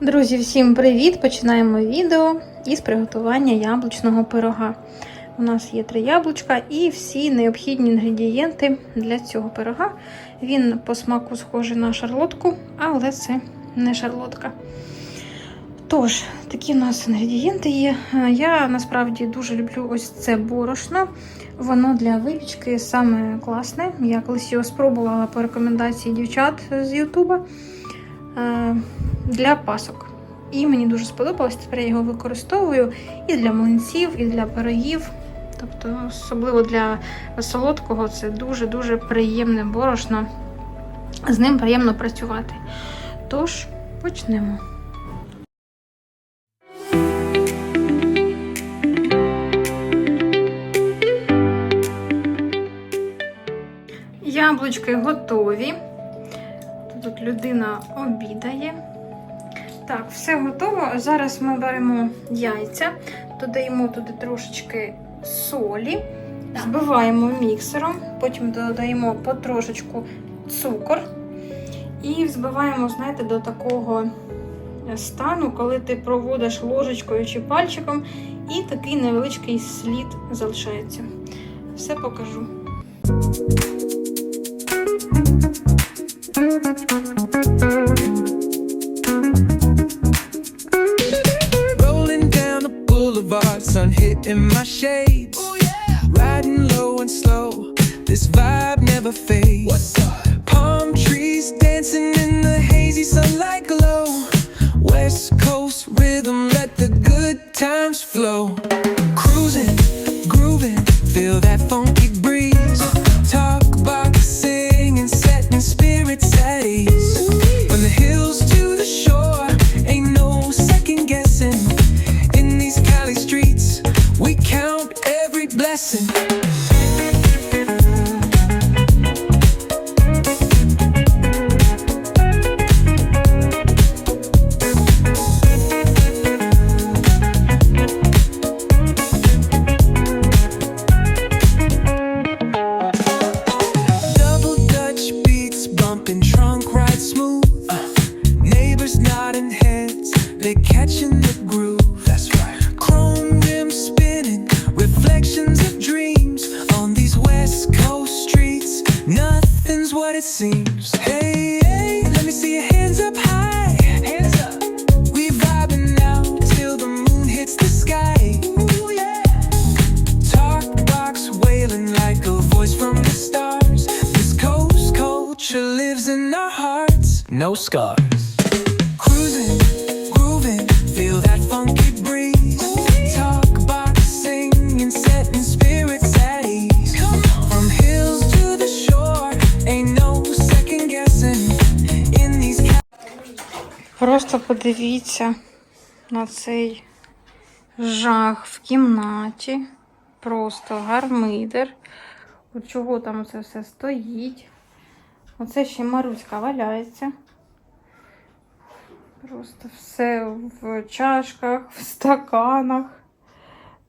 Друзі, всім привіт! Починаємо відео із приготування яблучного пирога. У нас є три яблучка і всі необхідні інгредієнти для цього пирога. Він по смаку схожий на шарлотку, але це не шарлотка. Тож, такі у нас інгредієнти є. Я насправді дуже люблю ось це борошно. Воно для випічки саме класне. Я колись його спробувала по рекомендації дівчат з Ютуба е, для пасок. І мені дуже сподобалось. Тепер я його використовую і для млинців, і для пирогів. Тобто, особливо для солодкого, це дуже-дуже приємне борошно. З ним приємно працювати. Тож, почнемо. Яблучки готові. Тут людина обідає. Так, все готово. Зараз ми беремо яйця, додаємо туди трошечки солі, збиваємо міксером, потім додаємо потрошечку цукор і взбиваємо, знаєте, до такого стану, коли ти проводиш ложечкою чи пальчиком, і такий невеличкий слід залишається. Все покажу. Hitting my shades. Riding low and slow, this vibe never fades. What it seems. Hey, hey, let me see your hands up high. Hands up. We vibing now till the moon hits the sky. Ooh, yeah. Talk box wailing like a voice from the stars. This coast culture lives in our hearts. No scars. Просто подивіться на цей жах в кімнаті. Просто гармидер. От чого там це все стоїть. Оце ще Маруська валяється. Просто все в чашках, в стаканах.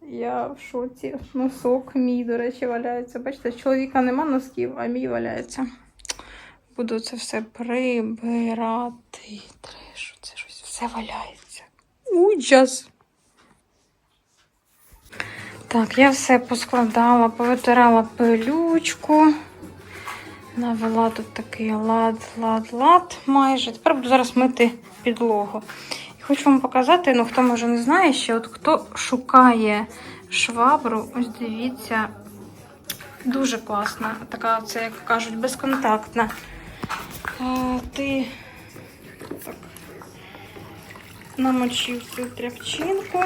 Я в шоці. Носок мій, до речі, валяється. Бачите, чоловіка нема носків, а мій валяється. Буду це все прибирати. Все валяється. Ужас. Так, я все поскладала, повитирала пилючку. Навела тут такий лад, лад, лад майже. Тепер буду зараз мити підлогу. І хочу вам показати, ну хто може не знає ще, от хто шукає швабру, ось дивіться, дуже класна. Така, це, як кажуть, безконтактна. А, ти намочив цю тряпчинку,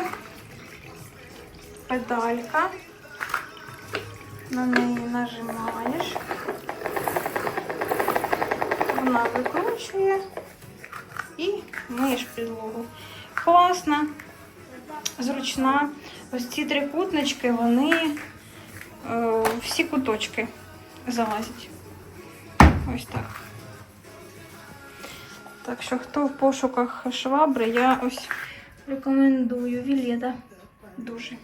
педалька, на неї нажимаєш, вона викручує і миєш підлогу. Класна, зручна. Ось ці трикутнички, вони е, всі куточки залазять. Ось так. Так що, хто в пошуках швабри, я ось рекомендую Вілєда. Дуже.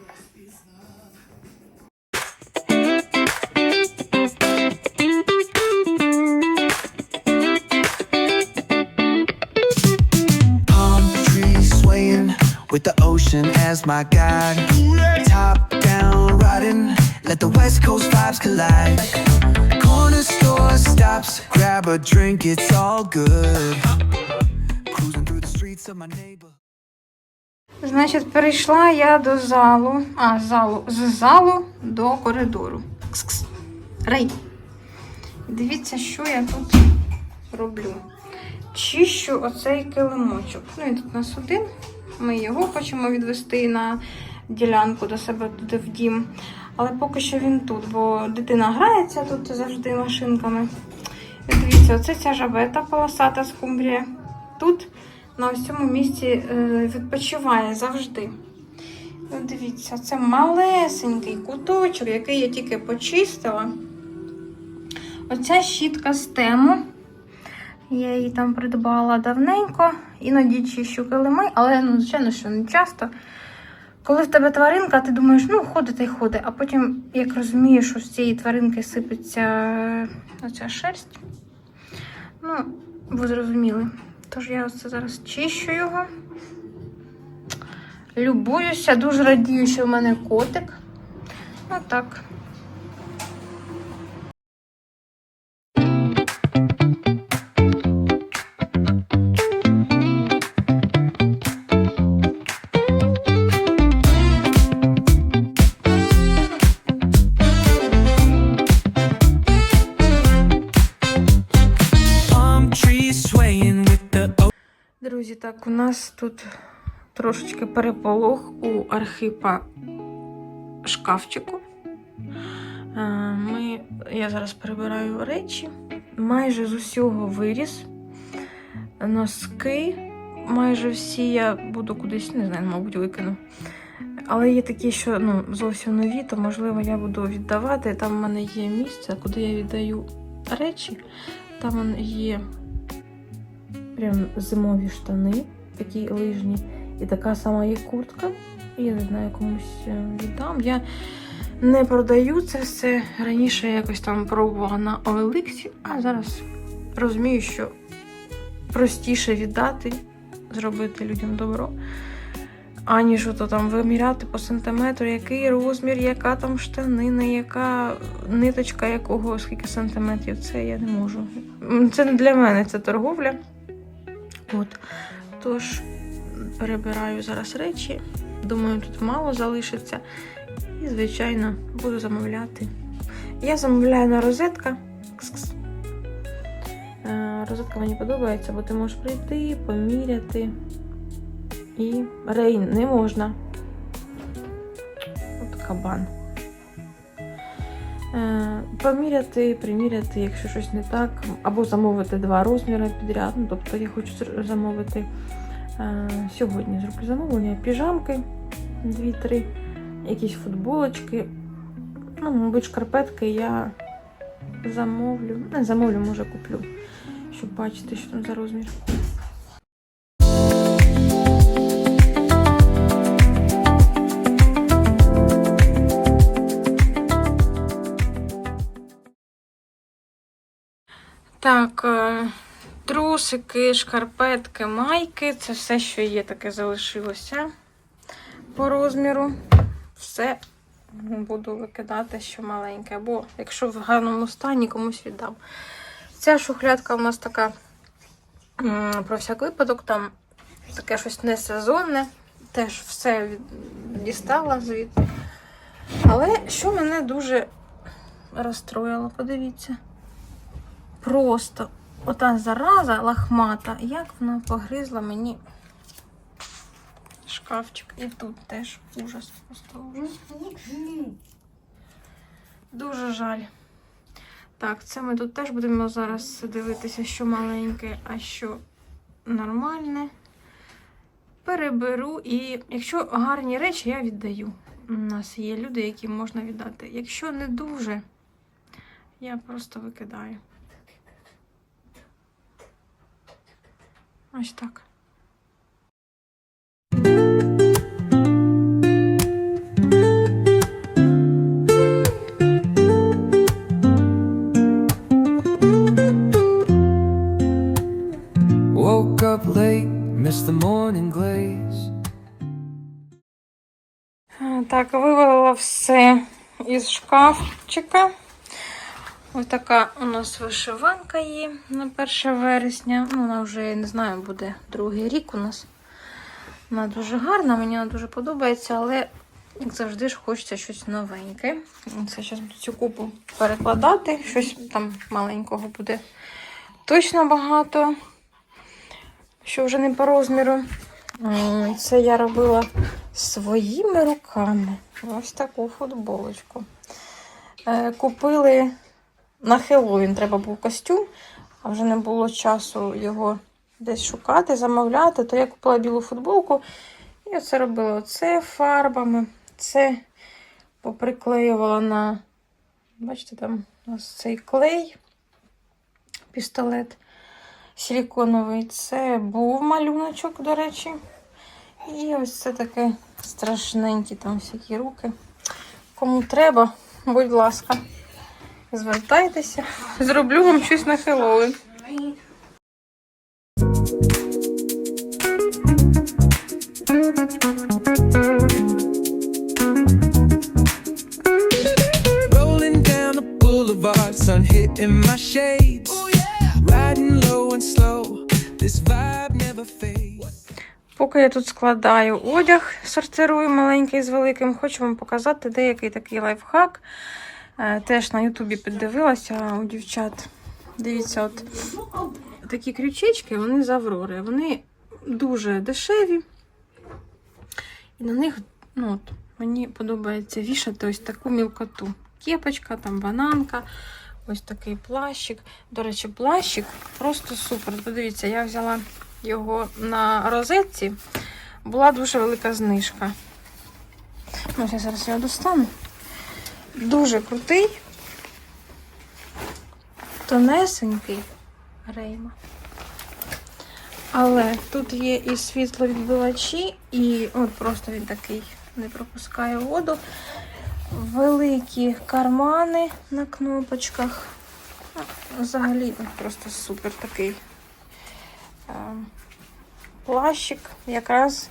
with the ocean as my guide. Top down riding, let the West Coast vibes collide. Corner store stops, grab a drink, it's all good. Cruising through the streets of my neighbor. Значить, перейшла я до залу. А, залу. З залу до коридору. Кс-кс. Рей. Дивіться, що я тут роблю. Чищу оцей килимочок. Ну і тут у нас один. Ми його хочемо відвести на ділянку до себе туди в дім. Але поки що він тут, бо дитина грається тут завжди машинками. І дивіться, оце ця жабета полосата скумбрія. Тут на ось цьому місці е, відпочиває завжди. Ну, дивіться, це малесенький куточок, який я тільки почистила. Оця щітка з тему. Я її там придбала давненько, іноді чищу килими, але ну, звичайно, що не часто. Коли в тебе тваринка, ти думаєш, ну, ходить і ходить, а потім, як розумієш, що з цієї тваринки сипеться оця шерсть. Ну, ви зрозуміли. Тож я ось це зараз чищу його. Любуюся, дуже радію, що в мене котик. Отак. Так, у нас тут трошечки переполох у Архипа шкафчику. Е, Ми, я зараз перебираю речі. Майже з усього виріс. Носки. Майже всі я буду кудись, не знаю, мабуть, викину. Але є такі, що ну, зовсім нові, то можливо я буду віддавати. Там в мене є місце, куди я віддаю речі. Там є прям зимові штани, такі лижні, і така сама є куртка. І я не знаю, комусь е, віддам. Я не продаю це все. Раніше я якось там пробувала на OLX, а зараз розумію, що простіше віддати, зробити людям добро, аніж ото там виміряти по сантиметру, який розмір, яка там штанина, яка ниточка якого, скільки сантиметрів. Це я не можу. Це не для мене, це торговля. От. Тож перебираю зараз речі. Думаю, тут мало залишиться. І, звичайно, буду замовляти. Я замовляю на розетка. Кс-кс. Е, Розетка мені подобається, бо ти можеш прийти, поміряти. І рейн не можна. От кабан. Е, Поміряти, приміряти, якщо щось не так, або замовити два розміри підряд. Ну, тобто я хочу замовити е, сьогодні зроблю замовлення піжамки 2-3, якісь футболочки. Ну, мабуть, шкарпетки я замовлю. Не замовлю, може куплю, щоб бачити, що там за розмір. Так, е, трусики, шкарпетки, майки це все, що є, таке залишилося по розміру. Все буду викидати, що маленьке. Або якщо в гарному стані, комусь віддам. Ця шухлядка у нас така про всяк випадок, там таке щось несезонне. Теж все дістала звідти. Але що мене дуже розстроїло, подивіться. Просто ота зараза лахмата, як вона погризла мені шкафчик. І тут теж ужас. Просто ужас. Дуже жаль. Так, це ми тут теж будемо зараз дивитися, що маленьке, а що нормальне. Переберу і якщо гарні речі, я віддаю. У нас є люди, яким можна віддати. Якщо не дуже, я просто викидаю. Ось так. Woke up late, missed the morning glaze. Так, вивела все із шкафчика. Ось така у нас вишиванка є на 1 вересня. Ну, вона вже, я не знаю, буде другий рік у нас. Вона дуже гарна, мені вона дуже подобається, але, як завжди, ж хочеться щось новеньке. Це зараз буду цю купу перекладати. Щось там маленького буде точно багато, що вже не по розміру. Це я робила своїми руками. Ось таку футболочку. Е, Купили на Хеллоуін треба був костюм, а вже не було часу його десь шукати, замовляти, то я купила білу футболку і оце робила оце фарбами. Це поприклеювала на, бачите, там у нас цей клей, пістолет силіконовий. Це був малюночок, до речі. І ось це таке страшненькі там всякі руки. Кому треба, будь ласка, звертайтеся. Зроблю вам щось на Хеллоуін. Sun hitting my shades. Riding low and slow, this vibe never fades. Поки я тут складаю одяг, сортирую маленький з великим, хочу вам показати деякий такий лайфхак. Е, Теж на Ютубі піддивилася у дівчат. Дивіться, от такі крючечки, вони з Аврори. Вони дуже дешеві. І на них, ну от, мені подобається вішати ось таку мілкоту. Кепочка, там бананка, ось такий плащик. До речі, плащик просто супер. Подивіться, я взяла його на розетці. Була дуже велика знижка. Ну, я зараз його достану. Дуже крутий. Тонесенький рейма. Але тут є і світловідбивачі, і от просто він такий не пропускає воду. Великі кармани на кнопочках. Взагалі просто супер такий е, плащик. Якраз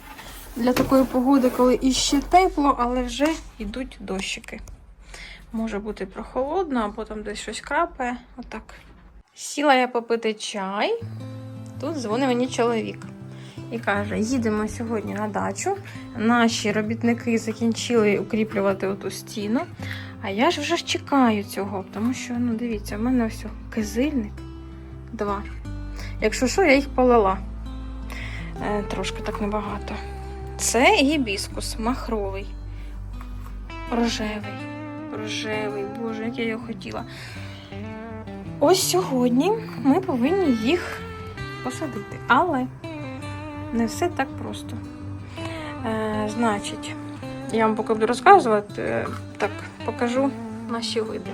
для такої погоди, коли іще тепло, але вже йдуть дощики. Може бути прохолодно, або там десь щось крапає. Отак. Сіла я попити чай. Тут дзвонить мені чоловік і каже: їдемо сьогодні на дачу. Наші робітники закінчили укріплювати оту стіну. А я ж вже чекаю цього, тому що, ну дивіться, в мене ось кизильник два. Якщо що, я їх полила. Е, трошки так небагато. Це гібіскус махровий. Рожевий. Рожевий, боже, як я його хотіла. Ось сьогодні ми повинні їх посадити. Але не все так просто. Е, значить, я вам поки буду розказувати, е, так покажу наші види.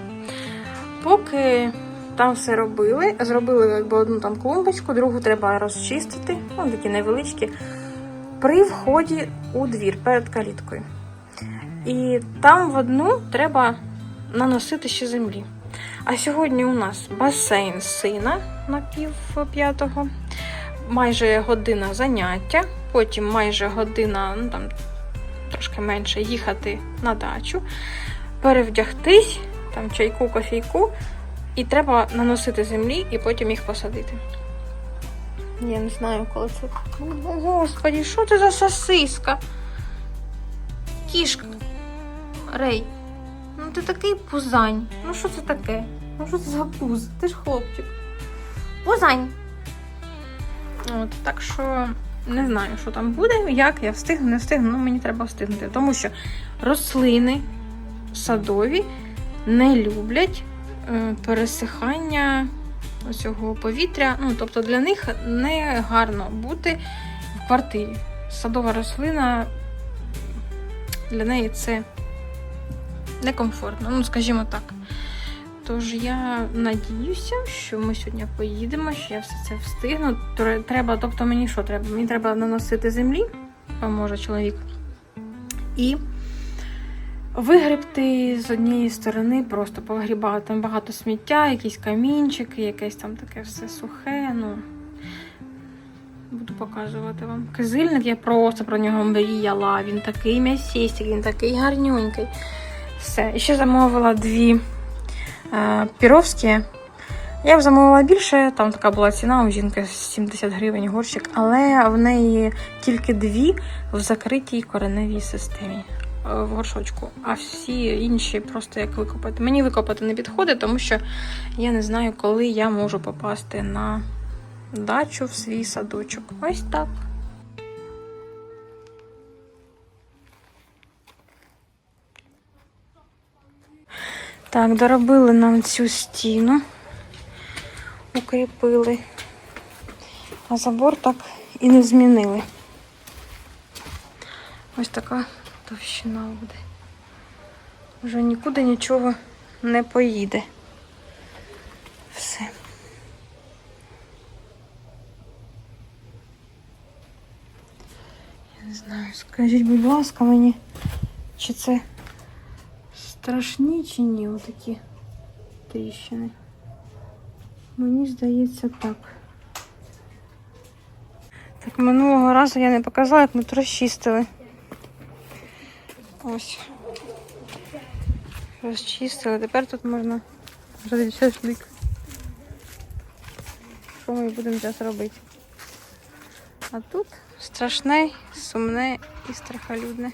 Поки там все робили, зробили якби одну там клумбочку, другу треба розчистити, ну, такі невеличкі, при вході у двір перед каліткою. І там в одну треба наносити ще землі. А сьогодні у нас басейн сина на пів п'ятого, майже година заняття, потім майже година, ну там трошки менше, їхати на дачу, перевдягтись, там чайку, кофійку, і треба наносити землі і потім їх посадити. Я не знаю, коли це. О, Господі, що це за сосиска? Кішка. Рей. Ну ти такий пузань. Ну що це таке? Ну що це за пуз? Ти ж хлопчик. Пузань. От, так що не знаю, що там буде, як я встигну, не встигну, ну мені треба встигнути. Тому що рослини садові не люблять е, пересихання цього повітря. Ну, тобто для них не гарно бути в квартирі. Садова рослина для неї це некомфортно, ну скажімо так. Тож я надіюся, що ми сьогодні поїдемо, що я все це встигну. Треба, тобто мені що треба? Мені треба наносити землі, поможе чоловік. І вигребти з однієї сторони, просто повигрібати там багато сміття, якісь камінчики, якесь там таке все сухе. Ну, Буду показувати вам. Кизильник, я просто про нього мріяла. Він такий м'ясістик, він такий гарнюнький. Все. І ще замовила дві е, піровські. Я б замовила більше, там така була ціна у жінки 70 гривень горщик, але в неї тільки дві в закритій кореневій системі е, в горшочку, а всі інші просто як викопати. Мені викопати не підходить, тому що я не знаю, коли я можу попасти на дачу в свій садочок. Ось так. Так, доробили нам цю стіну, укріпили, а забор так і не змінили. Ось така товщина буде. Вже нікуди нічого не поїде. Все. Я не знаю, скажіть, будь ласка, мені, чи це страшні чи ні отакі тріщини? Мені здається так. Так, минулого разу я не показала, як ми розчистили. Ось. Розчистили. Тепер тут можна зробити шашлик. Що ми будемо зараз робити? А тут страшне, сумне і страхолюдне.